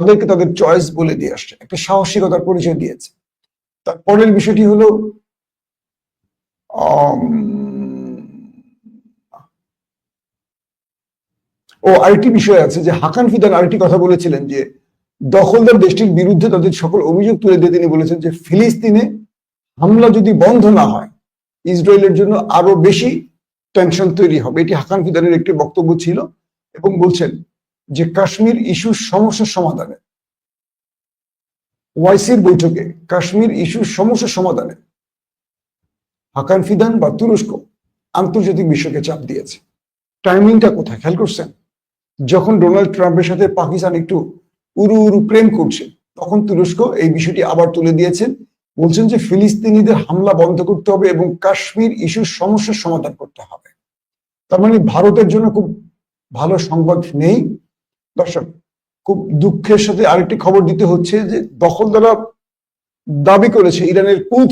তাদেরকে তাদের চয়েস বলে দিয়ে আসছে, একটা সাহসিকতার পরিচয় দিয়েছে। তারপরের বিষয়টি হলো ও আরেকটি বিষয় আছে যে হাকান ফিদান আরেকটি কথা বলেছিলেন যে দখলদার দেশটির বিরুদ্ধে তাদের সকল অভিযোগ তুলে দিয়ে তিনি বলেছেন যে ফিলিস্তিনে হামলা যদি বন্ধ না হয়, ইসরায়েলের জন্য আরও বেশি টেনশন তৈরি হবে। এটি হাকান ফিদানের একটি বক্তব্য ছিল এবং বলছেন যে কাশ্মীর ইস্যুর সমস্যার সমাধানে। ওয়াইসির বৈঠকে কাশ্মীর ইস্যু সমস্যার সমাধানে হাকান ফিদান বা তুরস্ক আন্তর্জাতিক বিশ্বকে চাপ দিয়েছে। টাইমিংটা কোথায়? খেয়াল করছেন? যখন ডোনাল্ড ট্রাম্পের সাথে পাকিস্তান একটু উরু উরু প্রেম করছে, তখন তুরস্ক এই বিষয়টি আবার তুলে দিয়েছেন বলছেন যে ফিলিস্তিনিদের হামলা বন্ধ করতে হবে এবং কাশ্মীর ইস্যুর সমস্যার সমাধান করতে হবে। তার মানে ভারতের জন্য খুব ভালো সংবাদ নেই। দর্শক খুব দুঃখের সাথে আরেকটি খবর দিতে হচ্ছে যে দখলদারা দাবি করেছে ইরানের কুদ